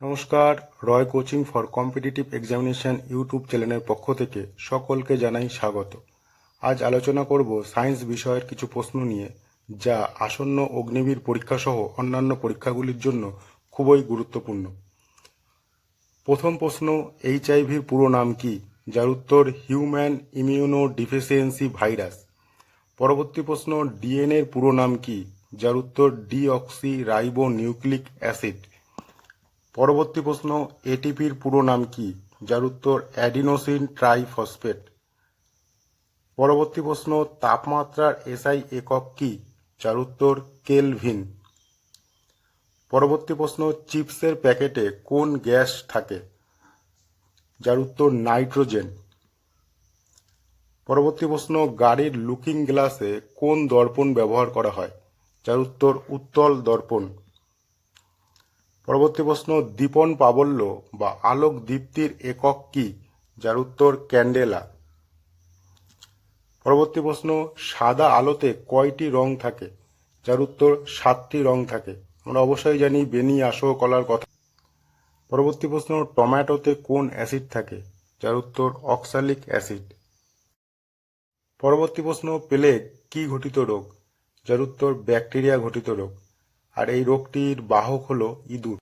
নমস্কার, Roy coaching for competitive examination YouTube চ্যানেলের পক্ষ থেকে সকলকে জানাই স্বাগত। আজ আলোচনা করব সায়েন্স বিষয়ের কিছু প্রশ্ন নিয়ে, যা আসন্ন অগ্নিবীর পরীক্ষাসহ অন্যান্য পরীক্ষাগুলির জন্য খুবই গুরুত্বপূর্ণ। প্রথম প্রশ্ন, এইচআইভির পুরো নাম কি, যার উত্তর হিউম্যান ইমিউনো ডিফিসিয়েন্সি ভাইরাস? পরবর্তী প্রশ্ন, ডিএনএর পুরো নাম কি, যার উত্তর ডিঅক্সি রাইবো নিউক্লিক অ্যাসিড? পরবর্তী প্রশ্ন এটিপির পুরো নাম কি, যার উত্তর অ্যাডিনোসিন ট্রাইফসফেট? পরবর্তী প্রশ্ন, তাপমাত্রার এসআই একক কি, যার উত্তর কেলভিন? পরবর্তী প্রশ্ন, চিপসের প্যাকেটে কোন গ্যাস থাকে, যার উত্তর নাইট্রোজেন? পরবর্তী প্রশ্ন, গাড়ির লুকিং গ্লাসে কোন দর্পণ ব্যবহার করা হয়, যার উত্তর উত্তল দর্পণ? পরবর্তী প্রশ্ন, দীপন প্রাবল্য বা আলোক দীপ্তির একক কি? যার উত্তর, ক্যান্ডেলা। পরবর্তী প্রশ্ন, সাদা আলোতে কয়টি রং থাকে? যার উত্তর, সাতটি রং থাকে। আমরা অবশ্যই জানি বেনি আসো কলার কথা। পরবর্তী প্রশ্ন, টমেটোতে কোন অ্যাসিড থাকে? যার উত্তর, অক্সালিক অ্যাসিড। পরবর্তী প্রশ্ন, প্লেগ কি ঘটিত রোগ? যার উত্তর, ব্যাকটেরিয়া ঘটিত রোগ। আর এই রোগটির বাহক হলো ইঁদুর।